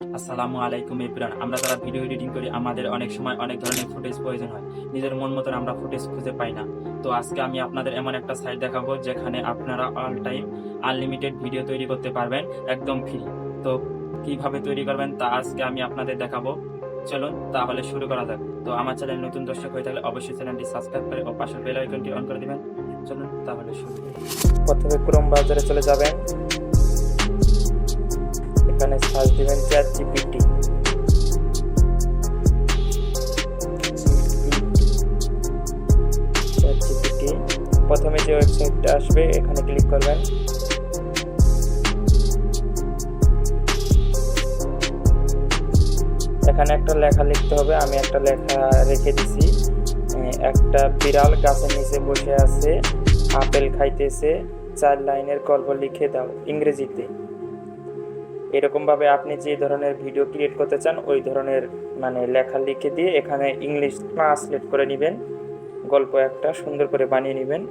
আসসালামু আলাইকুম ইব্রান আমরা যারা ভিডিও এডিটিং করি, আমাদের অনেক সময় অনেক ধরনের ফুটেজ প্রয়োজন হয়। নিজের মন মতন আমরা ফুটেজ খুঁজে পাই না। তো আজকে আমি আপনাদের এমন একটা সাইট দেখাবো, যেখানে আপনারা অল টাইম আনলিমিটেড ভিডিও তৈরি করতে পারবেন, একদম ফ্রি তো কীভাবে তৈরি করবেন তা আজকে আমি আপনাদের দেখাবো। চলুন তাহলে শুরু করা যাক। তো আমার চ্যানেল নতুন দর্শক হয়ে থাকলে অবশ্যই চ্যানেলটি সাবস্ক্রাইব করে ও পাশের বেল আইকনটি অন করে দিবেন। চলুন তাহলে শুরু প্রথমে ক্রোম ব্রাউজারে চলে যাবেন। এখানে সার্চ দিবেন চ্যাট জিপিটি প্রথমে যে ওয়েবসাইটটা আসবে, এখানে ক্লিক করবেন। এখানে একটা লেখা লিখতে হবে, আমি একটা লেখা রেখে দিছি। একটা বিড়াল গাছের নিচে বসে আছে, আপেল খাইতেছে, চার লাইনের গল্প লিখে দাও, ইংরেজিতে। এরকম ভাবে আপনি যে ধরনের ভিডিও ক্রিয়েট করতে চান, ওই ধরনের মানে লেখা লিখে দিয়ে এখানে ইংলিশ ট্রান্সলেট করে নেবেন, গল্প একটা সুন্দর করে বানিয়ে নেবেন।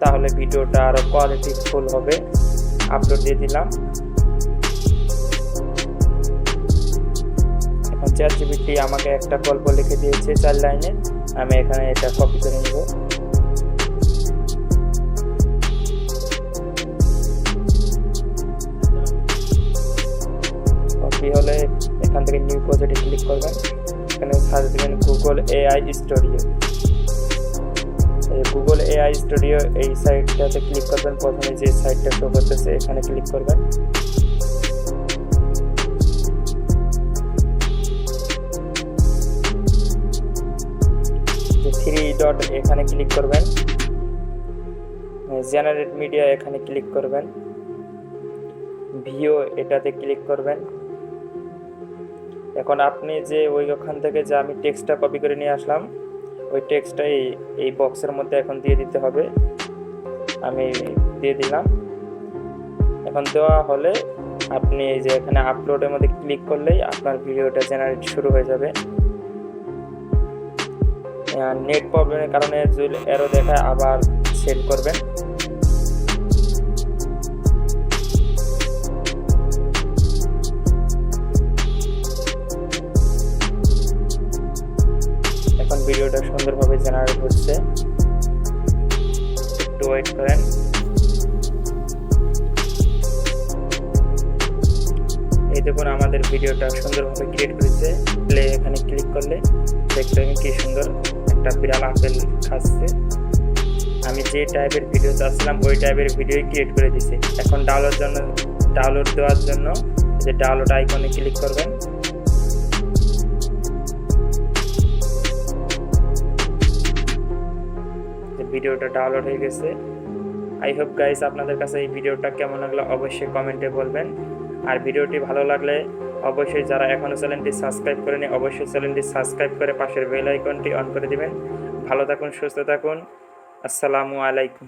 তাহলে ভিডিওটা আরও কোয়ালিটি ফুল হবে। আপলোড দিয়ে দিলাম। এখন চ্যাট জিপিটি আমাকে একটা গল্প লিখে দিয়েছে চার লাইনে। আমি এখানে এটা কপি করে নেব। এখান থেকে নিউ প্রজেক্টে ক্লিক করবেন। এখানে সার্চ দেবেন গুগল এআই স্টুডিও এই গুগল এআই স্টুডিও এই সাইটটাতে ক্লিক করবেন। প্রথমে যে সাইটটা শো করতেছে, এখানে ক্লিক করবেন। থ্রি ডট এখানে ক্লিক করবেন। জেনারেট মিডিয়া এখানে ক্লিক করবেন। ভিও এটাতে ক্লিক করবেন। এখন আপনি যে ওই ওখান থেকে যে আমি টেক্সটটা কপি করে নিয়ে আসলাম, ওই টেক্সটটা এই বক্সের মধ্যে এখন দিয়ে দিতে হবে। আমি দিয়ে দিলাম। এখন দেওয়া হলে আপনি এই যে এখানে আপলোডের মধ্যে ক্লিক করলেই আপনার ভিডিওটা জেনারেট শুরু হয়ে যাবে। নেট প্রবলেমের কারণে এরো দেখায় আবার সেট করবেন। সুন্দরভাবে জেনারেট হচ্ছে। একটু ওয়েট করেন। এই দেখুন, আমাদের ভিডিওটা সুন্দরভাবে ক্রিয়েট করেছে প্লে এখানে ক্লিক করলে দেখতে পাবেন কি সুন্দর একটা বিড়াল আপেল খাচ্ছে। আমি যে টাইপের ভিডিও চাচ্ছিলাম, ওই টাইপের ভিডিওই ক্রিয়েট করে দিছি এখন ডাউনলোড জন্য ডাউনলোড দেওয়ার জন্য যে ডাউনলোড আইকনে ক্লিক করবেন। ভিডিওটা ডাউনলোড হয়ে গেছে। আই হোপ গাইস আপনাদের কাছে এই ভিডিওটা কেমন লাগল অবশ্যই কমেন্টে বলবেন। আর ভিডিওটি ভালো লাগলে অবশ্যই যারা এখনও চ্যানেলটি সাবস্ক্রাইব করেনি, অবশ্যই চ্যানেলটি সাবস্ক্রাইব করে পাশের বেল আইকনটি অন করে দিবেন। ভালো থাকুন, সুস্থ থাকুন। আসসালামু আলাইকুম।